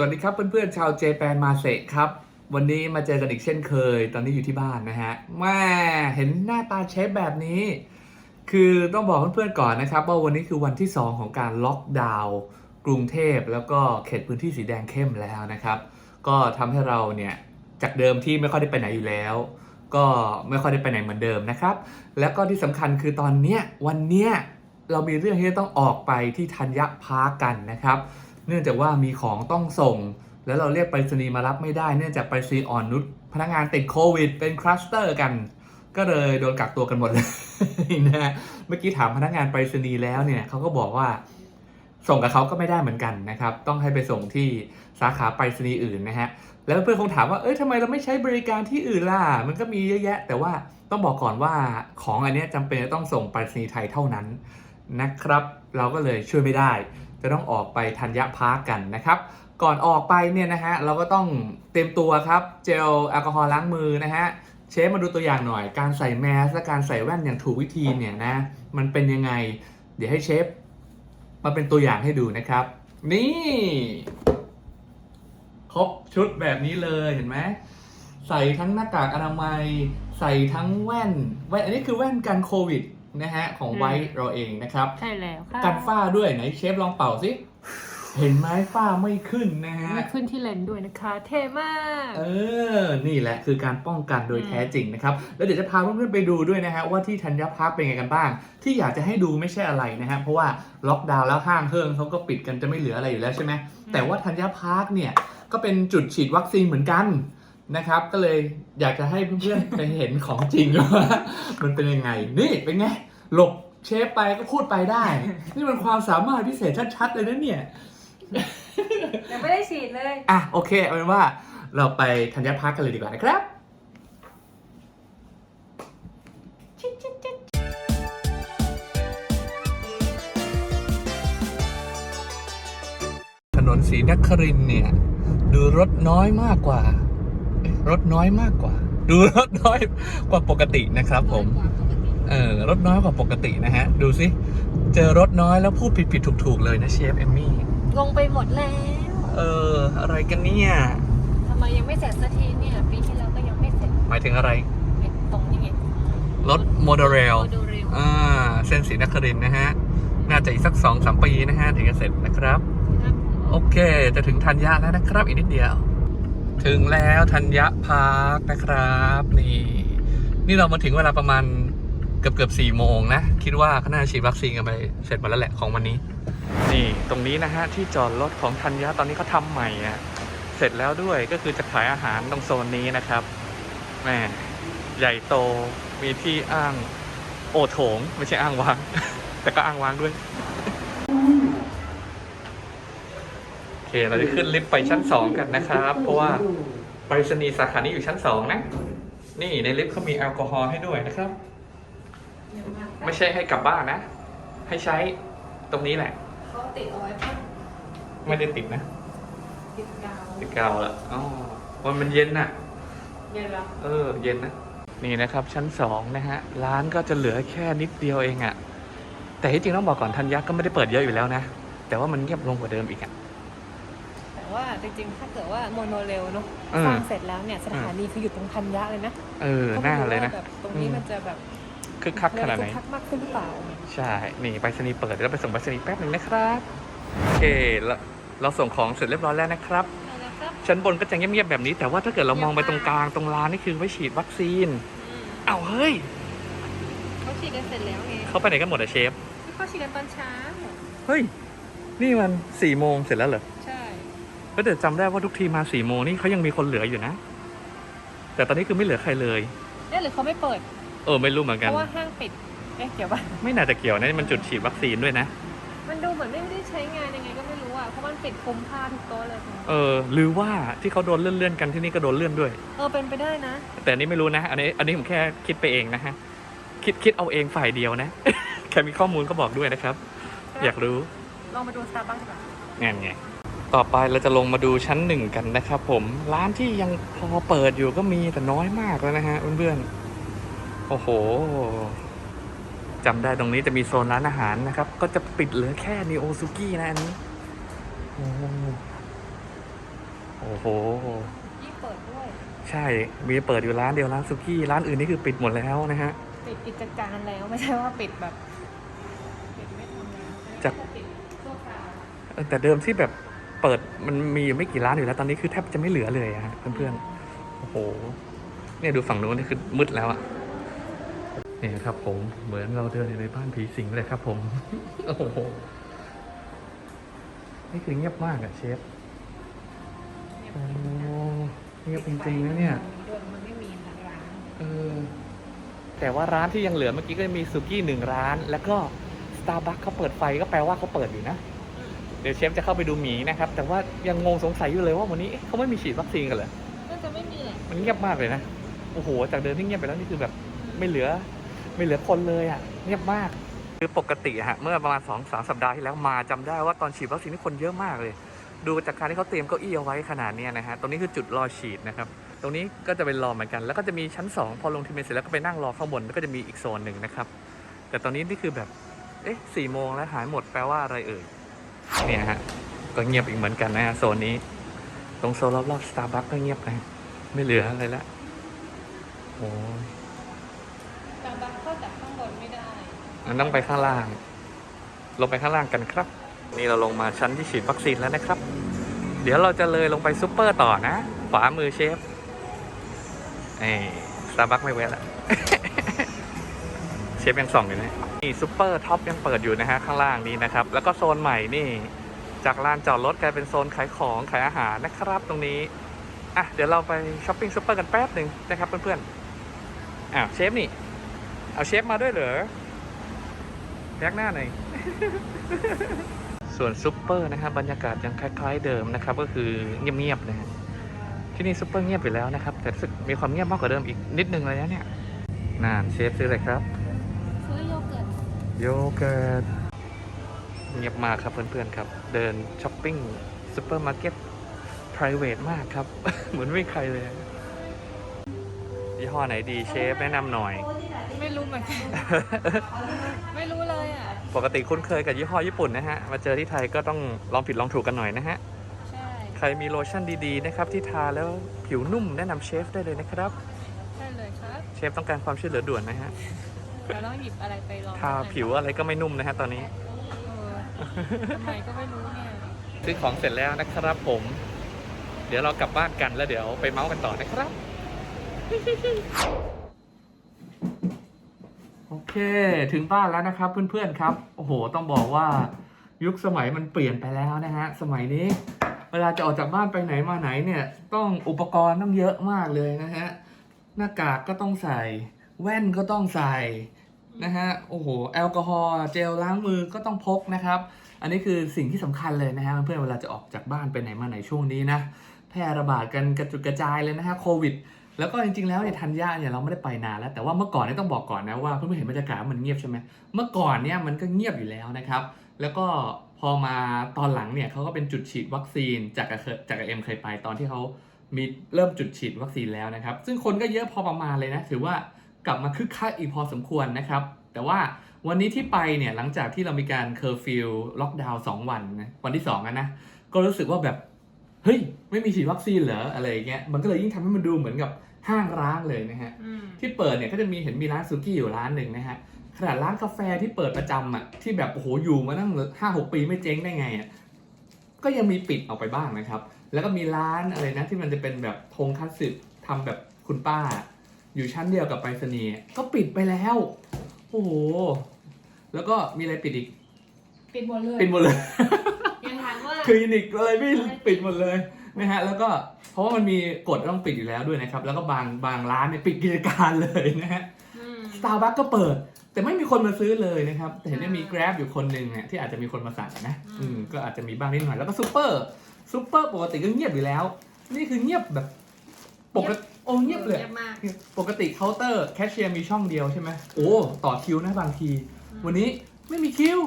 สวัสดีครับเพื่อนๆชาวเจแปนมาเซครับ วันนี้มาเจอกันอีกเช่นเคย ตอนนี้อยู่ที่บ้านนะฮะแม่เห็นหน้าตาเชฟแบบนี้ คือต้องบอกเพื่อนๆก่อนนะครับ ว่าวันนี้คือวันที่ 2 ของการล็อกดาวน์กรุงเทพแล้วก็เขตพื้นที่สีแดงเข้มแล้วนะครับ ก็ทำให้เราเนี่ยจากเดิมที่ไม่ค่อยได้ไปไหนอยู่แล้ว ก็ไม่ค่อยได้ไปไหนเหมือนเดิมนะครับ แล้วก็ที่สำคัญคือตอนเนี้ยวันเนี้ยเรามีเรื่องที่จะต้องออกไปที่ธัญพาร์กันนะครับ เนื่องจากว่ามีของต้องส่ง แล้วเราเรียกไปรษณีย์มารับไม่ได้ เนื่องจากไปรษณีย์อ่อนนุชพนักงานติดโควิด เป็นคลัสเตอร์กัน ก็เลยโดนกักตัวกันหมดเลยนะฮะเมื่อกี้ถามพนักงานไปรษณีย์แล้วเนี่ยเขาก็บอกว่าส่งกับเขาก็ไม่ได้เหมือนกันนะครับ ต้องให้ไปส่งที่สาขาไปรษณีย์อื่นนะฮะ แล้วเพื่อนคงถามว่า เอ้ยทำไมเราไม่ใช้บริการที่อื่นล่ะ มันก็มีเยอะแยะ แต่ว่าต้องบอกก่อนว่าของอันเนี้ยจำเป็นจะต้องส่งไปรษณีย์ไทยเท่านั้นนะครับ เราก็เลยช่วยไม่ได้ จะต้องออกไปธัญพาร์คกันนะครับ ก่อนออกไปเนี่ยนะฮะเราก็ต้องเต็มตัวครับเจลแอลกอฮอล์ล้างมือนะฮะเชฟมาดูตัวอย่างหน่อย การใส่แมสและการใส่แว่นอย่างถูกวิธีเนี่ยนะมันเป็นยังไง เดี๋ยวให้เชฟมาเป็นตัวอย่างให้ดูนะครับ นี่ครบชุดแบบนี้เลยเห็นไหมใส่ทั้งหน้ากากอนามัย ใส่ทั้งแว่นแว่นอันนี้คือแว่นกันโควิด นะฮะของไว้เราเองนะครับ ใช่แล้วค่ะกันฝ้าด้วยไหนเชฟลองเป่าสิ เห็นไหมฝ้าไม่ขึ้นนะฮะมีขึ้นที่เลนส์ด้วยนะคะ เท่มาก เออ นี่แหละคือการป้องกันโดยอืมแท้จริงนะครับ แล้วเดี๋ยวจะพาเพื่อนๆไปดูด้วยนะฮะว่าที่ธัญพาร์คเป็นไงกันบ้าง ที่อยากจะให้ดูไม่ใช่อะไรนะฮะเพราะว่าล็อกดาวน์แล้วห้างเฮิงเขาก็ปิดกันจะไม่เหลืออะไรอยู่แล้วใช่ไหมแต่ว่าธัญพาร์คเนี่ยก็เป็นจุดฉีดวัคซีนเหมือนกัน นะครับ ก็เลยอยากจะให้เพื่อนๆไปเห็นของจริงว่ามันเป็นยังไง นี่เป็นไง หลบเชฟไปก็พูดไปได้ นี่มันความสามารถพิเศษชัดๆเลยนะเนี่ย ยังไม่ได้ฉีดเลย อะโอเคเอาเป็นว่าเราไปธัญพาร์คกันเลยดีกว่านะครับถนนศรีนครินทร์เนี่ย ดูรถน้อยมากกว่าเอ๊ะ รถน้อยมากกว่า ดูรถน้อยกว่าปกตินะครับ ผม เออรถน้อยกว่าปกตินะฮะ ดูสิเจอรถน้อยแล้วพูดผิดผิดถูกถูกๆเลยนะเชฟเอมมี่งงไปหมดแล้ว เออ อะไรกันเนี่ยทำไมยังไม่เสร็จสักทีเนี่ย ปีที่แล้วก็ยังไม่เสร็จ หมายถึงอะไรไอ้ตรงนี้ไงรถโมเดลเรลโมดูเร็วอ่าเส้นศรีนครินทร์นะฮะ น่าจะอีกสักสองสามปีนะฮะ ถึงจะเสร็จนะครับครับโอเค จะถึงธัญญาแล้วนะครับ อีกนิดเดียว ถึงแล้วธัญญพาร์คนะครับ นี่ นี่เรามาถึงเวลาประมาณเกือบเกือบสี่โมงนะ คิดว่าเขาน่าจะฉีดวัคซีนกันไปเสร็จหมดแล้วแหละของวันนี้ นี่ตรงนี้นะฮะ ที่จอดรถของธัญญาตอนนี้เขาทำใหม่อะเสร็จแล้วด้วยก็คือจะขายอาหารตรงโซนนี้นะครับแหมใหญ่โตมีที่อ้างโอโถง ไม่ใช่อ้างวาง แต่ก็อ้างวางด้วย โอ เคเราจะขึ้นลิฟต์ไปชั้นสองกันนะครับ เพราะว่าไปรษณีย์สาขานี้อยู่ชั้นสองนะ นี่ในลิฟต์เขามีแอลกอฮอล์ให้ด้วยนะครับ ไม่ใช่ให้กลับบ้านนะ ให้ใช้ตรงนี้แหละเขาติดเอาไว้ป่ะไม่ได้ติดนะ ติดกาวติดกาวละอ๋อวันมันเย็นน่ะ เย็นแล้วเออ เย็นนะ นี่นะครับชั้นสองนะฮะ ร้านก็จะเหลือแค่นิดเดียวเองอะ่ะ แต่ที่จริงต้องบอกก่อนทันยักษ์ก็ไม่ได้เปิดเยอะอยู่แล้วนะ แต่ว่ามันเงียบลงกว่าเดิมอีกอะ่ะแต่ ว่าจริงๆ ถ้าเกิดว่าโมโนเรลเนาะเออ สร้างเสร็จแล้วเนี่ยสถานีคืออยู่ตรงธัญญะเลยนะเออหน้าเลยนะก็ไม่รู้ว่าแบบตรงนี้มันจะแบบคึกคักขนาดไหน คึกคักมากขึ้นหรือเปล่า ใช่ นี่ไปรษณีย์เปิดเดี๋ยวเราไปส่งไปรษณีย์แป๊บหนึ่งนะครับ โอเคเราเราส่งของเสร็จเรียบร้อยแล้วนะครับนะครับ ชั้นบนก็จะเงียบๆแบบนี้ แต่ว่าถ้าเกิดเรามองไปตรงกลางตรงร้านนี่คือไว้ฉีดวัคซีนอืมเอ้าเฮ้ย เขาฉีดกันเสร็จแล้วไงเขาไปไหนกันหมดอะเชฟ เขาฉีดกันตอนเช้า เฮ้ย นี่มันสี่โมงเสร็จแล้วเหรอ ใช่ ก็แต่จำได้ว่าทุกทีมาสี่โมงนี่เขายังมีคนเหลืออยู่นะ แต่ตอนนี้คือไม่เหลือใครเลยเอ๊ะหรือเขาไม่เปิด เออไม่รู้เหมือนเพกันราะว่าห้างปิดเอ๊ะเกี่ยวป่ะไม่น่าจะเกี่ยวนะนี่มันจุดฉีดวัคซีนด้วยนะ มันดูเหมือนไม่ได้ใช้งานยังไงก็ไม่รู้อะเพราะมันปิดคุมผ้าทุกโต๊ะเลยเออ หรือว่าที่เขาโดนเลื่อนๆกันที่นี่ก็โดนเลื่อนด้วย เออเป็นไปได้นะ แต่อันนี้ไม่รู้นะ อันนี้อันนี้ผมแค่คิดไปเองนะฮะคิดคิดเอาเองฝ่ายเดียวนะแค่มีข้อมูลก็บอกด้วยนะครับ อยากรู้ ลองมาดูสตาร์บัคก่อนงั้นไง ต่อไปเราจะลงมาดูชั้นหนึ่งกันนะครับผมร้านที่ยังพอเปิดอยู่ก็มีแต่น้อยมากแล้วนะฮะเพื่อนๆโอ้โหจำได้ตรงนี้จะมีโซนร้านอาหารนะครับ ก็จะปิดเหลือแค่นิโอซุกี้นะอันนี้โอ้โอ้โหยี่เปิดด้วย ใช่ มีเปิดอยู่ร้านเดียวร้านซุกี้ร้านอื่นนี่คือปิดหมดแล้วนะฮะ ปิดกิจการแล้วไม่ใช่ว่าปิดแบบปิดไม่ทำแล้วจากปิดชั่วคราวเออแต่เดิมที่แบบ เปิดมันมีอยู่ไม่กี่ร้านอยู่แล้วตอนนี้คือแทบจะไม่เหลือเลยอะฮะเพื่อนๆโอ้โหเนี่ยดูฝั่งนู้นนี่คือมืดแล้วอะเนี่ยครับ ผมเหมือนเราเดินอยู่ในบ้านผีสิงเลยครับ ผมโอ้โหนี่คือเงียบมากอะเชฟโอ้เงียบจริงๆนะเนี่ยมันไม่มีร้านเออแต่ว่าร้านที่ยังเหลือเมื่อกี้ก็มีสุกี้หนึ่งร้าน แล้วก็สตาร์บัคเขาเปิดไฟก็แปลว่าเขาเปิดอยู่นะ เดี๋ยวเชฟจะเข้าไปดูหมีนะครับ แต่ว่ายังงงสงสัยอยู่เลยว่าวันนี้เอ๊ะเขาไม่มีฉีดวัคซีนกันเหรอ น่าจะไม่มีแหละมันเงียบมากเลยนะ โอ้โห จากเดิมที่เงียบไปแล้วนี่คือแบบไม่เหลือ ไม่เหลือคนเลยอะ่ะ เงียบมาก คือปกติอะฮะ เมื่อประมาณสองสามสัปดาห์ที่แล้วมาจำได้ว่าตอนฉีดวัคซีนนี่คนเยอะมากเลย ดูจากการที่เขาเตรียมเก้าอี้เอาไว้ขนาดเนี้ยนะฮะ ตรงนี้คือจุดรอฉีดนะครับ ตรงนี้ก็จะเป็นรอเหมือนกัน แล้วก็จะมีชั้น 2 พอลงทีเมนเสร็จแล้วก็ไปนั่งรอข้างบนแล้วก็จะมีอีกโซนหนึ่งนะครับ แต่ตอนนี้นี่คือแบบ เอ๊ะสี่โมงแล้วหายหมดแปลว่าอะไรเอ่ย เนี่ยฮะ ก็เงียบอีกเหมือนกันนะฮะโซนนี้ ตรงโซนรอบๆสตาร์บัคก็เงียบนะฮะไม่เหลืออะไรละโอ้ยตาบักเข้าจากข้างบนไม่ได้งั้นต้องไปข้างล่าง ลงไปข้างล่างกันครับ นี่เราลงมาชั้นที่ฉีดวัคซีนแล้วนะครับ เดี๋ยวเราจะเลยลงไปซูเปอร์ต่อนะขวามือเชฟเอ้สตาร์บัคไม่เว้นละ เชฟยังส่องอยู่นะนี่ซูเปอร์ท็อปยังเปิดอยู่นะฮะข้างล่างนี้นะครับ แล้วก็โซนใหม่นี่ จากลานจอดรถกลายเป็นโซนขายของขายอาหารนะครับตรงนี้อะเดี๋ยวเราไปช้อปปิ้งซูเปอร์กันแป๊บหนึ่งนะครับเพื่อนๆอ้าวเชฟนี่ เอาเชฟมาด้วยเหรอยักหน้าหน่อยส่วนซุปเปอร์นะครับบรรยากาศยังคล้าย ๆ เดิมนะครับ ก็คือเงียบๆนะฮะที่นี่ซุปเปอร์เงียบอยู่แล้วนะครับ แต่รู้สึกมีความเงียบมากกว่าเดิมอีกนิดนึงเลยนะเนี่ยน่าเชฟซื้ออะไรครับ ซื้อโยเกิร์ตโยเกิร์ตเงียบมากครับเพื่อนๆครับ เดินช้อปปิ้งซูเปอร์มาร์เก็ต private มากครับ เหมือนไม่มีใครเลยยี่ห้อไหนดีเชฟแนะนำหน่อย ไม่รู้เหมือนกันไม่รู้เลยอะ ปกติคุ้นเคยกับยี่ห้อญี่ปุ่นนะฮะ มาเจอที่ไทยก็ต้องลองผิดลองถูกกันหน่อยนะฮะ ใช่ ใครมีโลชั่นดีๆนะครับที่ทาแล้วผิวนุ่มแนะนำเชฟได้เลยนะครับใช่เลยครับ เชฟต้องการความช่วยเหลือด่วนนะฮะ เราต้องหยิบอะไรไปลองทาผิวอะไรก็ไม่นุ่มนะฮะตอนนี้ เออทำไมก็ไม่รู้เนี่ยซื้อของเสร็จแล้วนะครับผม เดี๋ยวเรากลับบ้านกันแล้วเดี๋ยวไปเมาส์กันต่อนะครับ โอเค ถึงบ้านแล้วนะครับเพื่อนๆครับ โอ้โห ต้องบอกว่ายุคสมัยมันเปลี่ยนไปแล้วนะฮะ สมัยนี้ เวลาจะออกจากบ้านไปไหนมาไหนเนี่ย ต้องอุปกรณ์ต้องเยอะมากเลยนะฮะ หน้ากากก็ต้องใส่ แว่นก็ต้องใส่ นะฮะโอ้โหแอลกอฮอล์เจลล้างมือก็ต้องพกนะครับ อันนี้คือสิ่งที่สำคัญเลยนะฮะเพื่อนเวลาจะออกจากบ้านไปไหนมาไหนช่วงนี้นะแพร่ระบาดกันกระจุดกระจายเลยนะฮะโควิดแล้วก็จริงๆ แล้วเนี่ยธัญญาเนี่ยเราไม่ได้ไปนานแล้ว แต่ว่าเมื่อก่อนเนี่ยต้องบอกก่อนนะว่าเพื่อนๆเห็นบรรยากาศมันเงียบใช่ไหมเมื่อก่อนเนี่ยมันก็เงียบอยู่แล้วนะครับ แล้วก็พอมาตอนหลังเนี่ยเขาก็เป็นจุดฉีดวัคซีนจากเคยจากเอ็มเคยไปตอนที่เขามีเริ่มจุดฉีดวัคซีนแล้วนะครับ ซึ่งคนก็เยอะพอประมาณเลยนะ ถือว่ากลับมาคึกคักอีกพอสมควรนะครับ แต่ว่าวันนี้ที่ไปเนี่ยหลังจากที่เรามีการเคอร์ฟิวล็อกดาวน์สองวันนะวันที่สองอะนะก็รู้สึกว่าแบบเฮ้ยไม่มีฉีดวัคซีนเหรออะไรอย่างเงี้ยมันก็เลยยิ่งทำให้มันดูเหมือนกับห้างร้างเลยนะฮะอืมที่เปิดเนี่ยก็จะมีเห็นมีร้านซูกี้อยู่ร้านหนึ่งนะฮะขนาดร้านกาแฟที่เปิดประจำอะที่แบบโอ้โหอยู่มาตั้งห้าหกปีไม่เจ๊งได้ไงอะก็ยังมีปิดออกไปบ้างนะครับ แล้วก็มีร้านอะไรนะที่มันจะเป็นแบบธงคัตสึทำแบบคุณป้า อยู่ชั้นเดียวกับไปรษณีย์ก็ปิดไปแล้ว โอ้โห แล้วก็มีอะไรปิดอีก ปิดหมดเลยปิดหมดเลยยังถามว่า คลินิกอะไรไม่ปิดหมดเลยนะฮะ แล้วก็เพราะว่ามันมีกฎต้องปิดอยู่แล้วด้วยนะครับ แล้วก็บางบางร้านเนี่ยปิดกิจการเลยนะฮะอืมสตาร์บัคก็เปิด แต่ไม่มีคนมาซื้อเลยนะครับแต่เห็นว่ามีอ่า Grab อยู่คนหนึ่งเนี่ยที่อาจจะมีคนมาสั่งนะอืมอืมก็อาจจะมีบ้างนิดหน่อยแล้วก็ซูเปอร์ซูเปอร์ปกติก็เงียบอยู่แล้ว นี่คือเงียบแบบปกติโอ้เงียบเลย เงียบมาก ปกติเคาน์เตอร์แคชเชียร์มีช่องเดียวใช่ไหมโอ้ต่อคิวนะบางที วันนี้ไม่มีคิว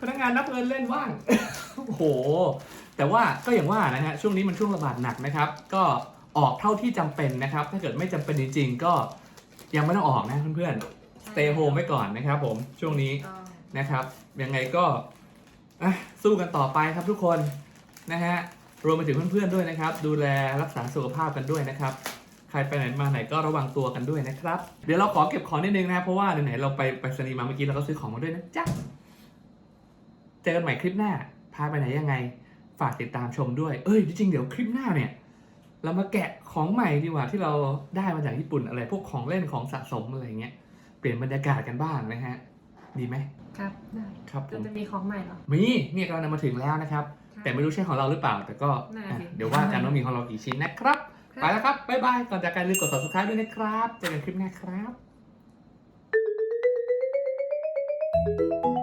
พนักงานนับเงินเล่นว่าง โอ้โห แต่ว่าก็อย่างว่านะฮะช่วงนี้มันช่วงระบาดหนักนะครับ ก็ออกเท่าที่จำเป็นนะครับ ถ้าเกิดไม่จำเป็นจริงๆ ก็ยังไม่ต้องออกนะเพื่อนๆ stay home ไว้ก่อนนะครับผมช่วงนี้ต้องนะครับ ยังไงก็อะสู้กันต่อไปครับทุกคนนะฮะ รวมไปถึงเพื่อนๆด้วยนะครับ ดูแลรักษาสุขภาพกันด้วยนะครับใครไปไหนมาไหนก็ระวังตัวกันด้วยนะครับ เดี๋ยวเราขอเก็บของนิดนึงนะครับเพราะว่าไหนๆเราไปไปสนีย์มาเมื่อกี้เราก็ซื้อของมาด้วยนะจ๊ะเจอกันใหม่คลิปหน้า พาไปไหนยังไง ฝากติดตามชมด้วย เอ้ยจริงๆเดี๋ยวคลิปหน้าเนี่ย เรามาแกะของใหม่ดีกว่าที่เราได้มาจากญี่ปุ่นอะไร พวกของเล่นของสะสมอะไรเงี้ยเปลี่ยนบรรยากาศกันบ้างนะฮะดีไหมครับได้ครับผจะมจะมีของใหม่เหรอมีเนี่ยเรานำมาถึงแล้วนะครับ แต่ไม่รู้ใช่ของเราหรือเปล่า แต่ก็น่าอะสิเดี๋ยวว่ากันว่ามีของเรากี่ชิ้นนะครับครับ ไปแล้วครับบ๊ายบายก่อนจากกันลืมกด subscribe ด้วยนะครับเจอกันคลิปหน้าครับ